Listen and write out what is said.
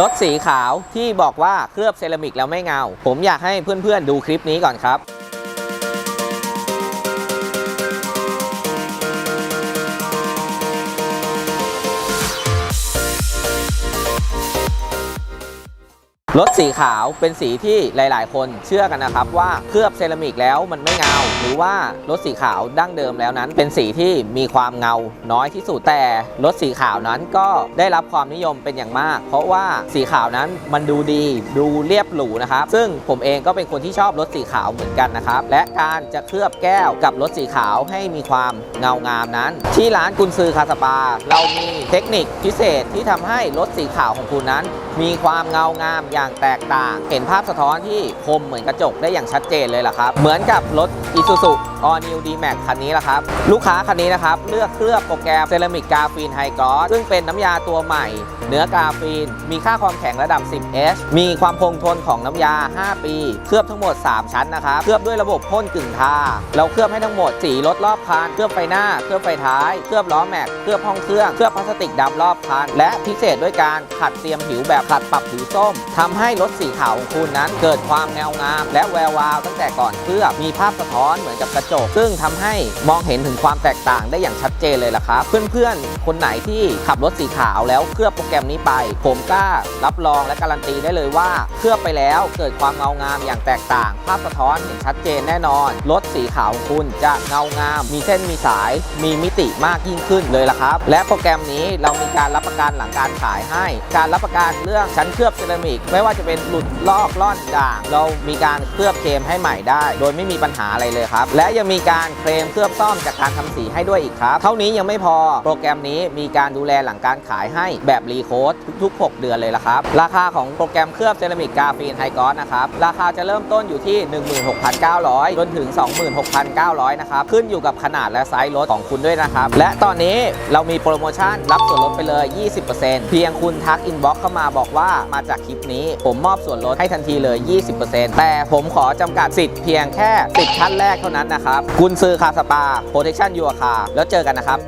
รถสีขาวที่บอกว่าเคลือบเซรามิกแล้วไม่เงา ผมอยากให้เพื่อนๆดูคลิปนี้ก่อนครับ รถสีขาวเป็นสีที่หลาย ๆ คนเชื่อกันนะครับว่าเคลือบเซรามิกแล้วมันไม่เงา หรือว่ารถสีขาวดั้งเดิมแล้วนั้น เป็นสีที่มีความเงาน้อยที่สุดแต่รถสีขาวนั้นก็ได้รับความนิยมเป็นอย่างมาก เพราะว่าสีขาวนั้นมันดูดีดูเรียบหรูนะครับซึ่งผมเองก็เป็นคนที่ชอบรถสีขาวเหมือนกันนะครับ และการจะเคลือบแก้วกับรถสีขาวให้มีความเงางามนั้น ที่ร้านกุนซือคาสปา เรามีเทคนิคพิเศษที่ทำให้รถสีขาวของคุณนั้น มีความเงางามอย่างแตกต่าง เห็นภาพสะท้อนที่คมเหมือนกระจกได้อย่างชัดเจนเลยล่ะครับ เหมือนกับรถ Isuzu All New D-Max คันนี้ล่ะครับ ลูกค้าคันนี้นะครับ เลือกเคลือบโปรแกรมเซรามิกกาฟีนไฮกรอสซึ่งเป็นน้ำยาตัวใหม่ เนื้อกาฟีน มีค่าความแข็งระดับ 10H มีความคงทนของน้ำยา 5 ปี เคลือบทั้งหมด 3 ชั้นนะครับ เคลือบด้วยระบบพ่นกึ่งทา เราเคลือบให้ทั้งหมดสีรถรอบคัน เคลือบไฟหน้า เคลือบไฟท้าย เคลือบล้อแม็ก เคลือบห้องเครื่อง เคลือบพลาสติกดำรอบคัน และพิเศษด้วยการขัดเตรียมผิวแบบขัดปรับผิวส้มทำให้รถสีขาวของคุณนั้น เกิดความแนวงาม และแวววาวตั้งแต่ก่อนเคลือบมีภาพสะท้อนเหมือนกับกระจก ซึ่งทำให้มองเห็นถึงความแตกต่างได้อย่างชัดเจนเลยล่ะครับ เพื่อนๆ คนไหนที่ขับรถสีขาวแล้วเคลือบโปรแกรมนี้ไป ผมกล้ารับรองและการันตีได้เลยว่า เคลือบไปแล้วเกิดความเงางามอย่างแตกต่าง ภาพสะท้อนเห็นชัดเจนแน่นอนรถสีขาวของคุณจะเงางาม มีเส้นมีสาย มีมิติมากยิ่งขึ้นเลยล่ะครับ และโปรแกรมนี้เรามีการรับประกันหลังการขายให้ การรับประกันเรื่องชั้นเคลือบเซรามิกไม่ว่าจะเป็นหลุดลอกล่อนด่าง เรามีการเคลือบเคลมให้ใหม่ได้ โดยไม่มีปัญหาอะไรเลยครับ และยังมีการเคลมเคลือบซ่อมจากการทำสีให้ด้วยอีกครับ เท่านี้ยังไม่พอโปรแกรมนี้มีการดูแลหลังการขายให้แบบรีโค้ดทุกๆ 6 เดือนเลยละครับ ราคาของโปรแกรมเคลือบเซรามิกกาฟีนไฮกอสนะครับราคาจะเริ่มต้นอยู่ที่ 16,900 จนถึง 26,900 นะครับขึ้นอยู่กับขนาดและไซส์รถของคุณด้วยนะครับและตอนนี้เรามีโปรโมชั่นรับส่วนลดไปเลย 20%เพียงคุณทักอินบ็อกเข้ามาบอกว่ามาจากคลิปนี้ผมมอบส่วนลดให้ทันทีเลย 20%แต่ผมขอจำกัดสิทธิ์เพียงแค่ 10 ท่านแรกเท่านั้นนะครับคุณซื้อคาสปา โปรเทคชั่นยูอาคาแล้วเจอกันนะครับ